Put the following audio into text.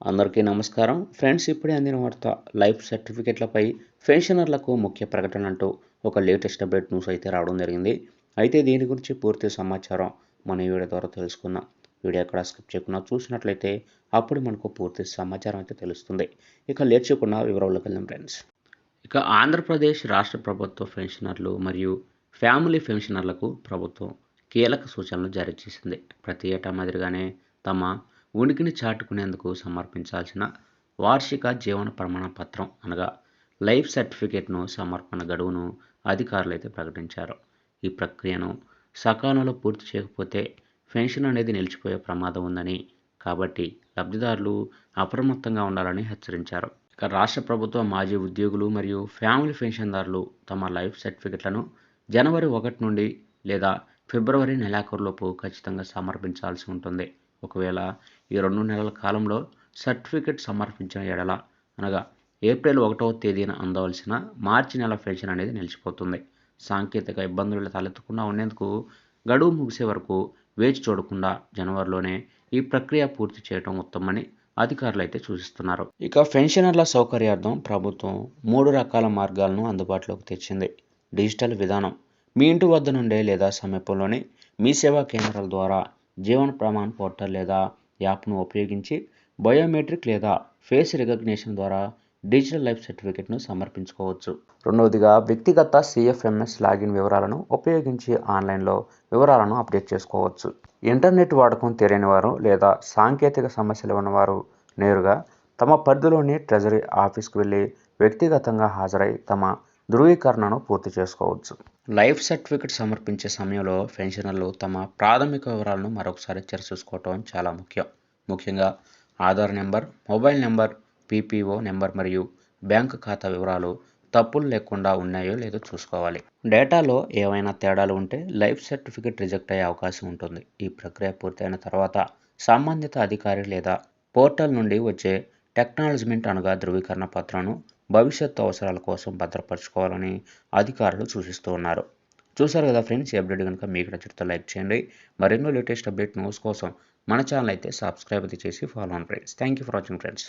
అందరికీ నమస్కారం. ఫ్రెండ్స్ ఇప్పుడే అందిన వార్త లైఫ్ సర్టిఫికెట్లపై పెన్షనర్లకు ముఖ్య ప్రకటన అంటూ ఒక లేటెస్ట్ అప్డేట్ న్యూస్ అయితే రావడం జరిగింది. అయితే దీని గురించి పూర్తి సమాచారం మన వీడియో ద్వారా తెలుసుకుందాం. వీడియో ఎక్కడ స్కిప్ చేయకుండా చూసినట్లయితే అప్పుడు మనకు పూర్తి సమాచారం అయితే తెలుస్తుంది. ఇక లేట్ చేయకుండా వివరాల్లోకి వెళ్దాం ఫ్రెండ్స్. ఇక ఆంధ్రప్రదేశ్ రాష్ట్ర ప్రభుత్వ పెన్షనర్లు మరియు ఫ్యామిలీ పెన్షనర్లకు ప్రభుత్వం కీలక సూచనలు జారీ చేసింది. ప్రతి ఏటా మాదిరిగానే తమ ఉనికిని చాటుకునేందుకు సమర్పించాల్సిన వార్షిక జీవన ప్రమాణ పత్రం అనగా లైఫ్ సర్టిఫికేట్ను సమర్పణ గడువును అధికారులు అయితే ప్రకటించారు. ఈ ప్రక్రియను సకాలంలో పూర్తి చేయకపోతే పెన్షన్ అనేది నిలిచిపోయే ప్రమాదం ఉందని కాబట్టి లబ్ధిదారులు అప్రమత్తంగా ఉండాలని హెచ్చరించారు. ఇక రాష్ట్ర ప్రభుత్వ మాజీ ఉద్యోగులు మరియు ఫ్యామిలీ పెన్షన్దారులు తమ లైఫ్ సర్టిఫికెట్లను జనవరి ఒకటి నుండి లేదా ఫిబ్రవరి నెలాఖరులోపు ఖచ్చితంగా సమర్పించాల్సి ఉంటుంది. ఒకవేళ ఈ రెండు నెలల కాలంలో సర్టిఫికెట్ సమర్పించిన ఎడల అనగా ఏప్రిల్ ఒకటవ తేదీన అందవలసిన మార్చి నెల పెన్షన్ అనేది నిలిచిపోతుంది. సాంకేతిక ఇబ్బందులు తలెత్తకుండా ఉండేందుకు గడువు ముగిసే వరకు వేచి చూడకుండా జనవరిలోనే ఈ ప్రక్రియ పూర్తి చేయడం ఉత్తమని అధికారులు అయితే సూచిస్తున్నారు. ఇక పెన్షనర్ల సౌకర్యార్థం ప్రభుత్వం మూడు రకాల మార్గాలను అందుబాటులోకి తెచ్చింది. డిజిటల్ విధానం మీ ఇంటి వద్ద నుండే లేదా సమీపంలోని మీ సేవా కేంద్రాల ద్వారా జీవన ప్రమాణ్ పోర్టల్ లేదా యాప్ను ఉపయోగించి బయోమెట్రిక్ లేదా ఫేస్ రికగ్నిషన్ ద్వారా డిజిటల్ లైఫ్ సర్టిఫికేట్ను సమర్పించుకోవచ్చు. రెండవదిగా వ్యక్తిగత సిఎఫ్ఎంఎస్ లాగిన్ వివరాలను ఉపయోగించి ఆన్లైన్లో వివరాలను అప్డేట్ చేసుకోవచ్చు. ఇంటర్నెట్ వాడకం తెలియని వారు లేదా సాంకేతిక సమస్యలు ఉన్నవారు నేరుగా తమ పరిధిలోని ట్రెజరీ ఆఫీస్కి వెళ్ళి వ్యక్తిగతంగా హాజరై తమ ధృవీకరణను పూర్తి చేసుకోవచ్చు. లైఫ్ సర్టిఫికెట్ సమర్పించే సమయంలో పెన్షనర్లు తమ ప్రాథమిక వివరాలను మరొకసారి చూసుకోవటం చాలా ముఖ్యం. ముఖ్యంగా Aadhaar number mobile number PPO number మరియు బ్యాంక్ ఖాతా వివరాలు తప్పులు లేకుండా ఉన్నాయో లేదో చూసుకోవాలి. డేటాలో ఏవైనా తేడాలు ఉంటే లైఫ్ సర్టిఫికెట్ రిజెక్ట్ అయ్యే అవకాశం ఉంటుంది. ఈ ప్రక్రియ పూర్తయిన తర్వాత సంబంధిత అధికారి లేదా పోర్టల్ నుండి వచ్చే టెక్నాలజీమెంట్ అనగా ధృవీకరణ పత్రాన్ని భవిష్యత్తు అవసరాల కోసం భద్రపరచుకోవాలని అధికారులు సూచిస్తూ ఉన్నారు. చూసారు కదా ఫ్రెండ్స్ ఈ అప్డేట్ కనుక మీకు నచ్చితే లైక్ చేయండి. మరెన్నో లేటెస్ట్ అప్డేట్ న్యూస్ కోసం మన ఛానల్ అయితే సబ్స్క్రైబ్ అయితే చేసి ఫాలో అవ్వండి friends thank you for watching friends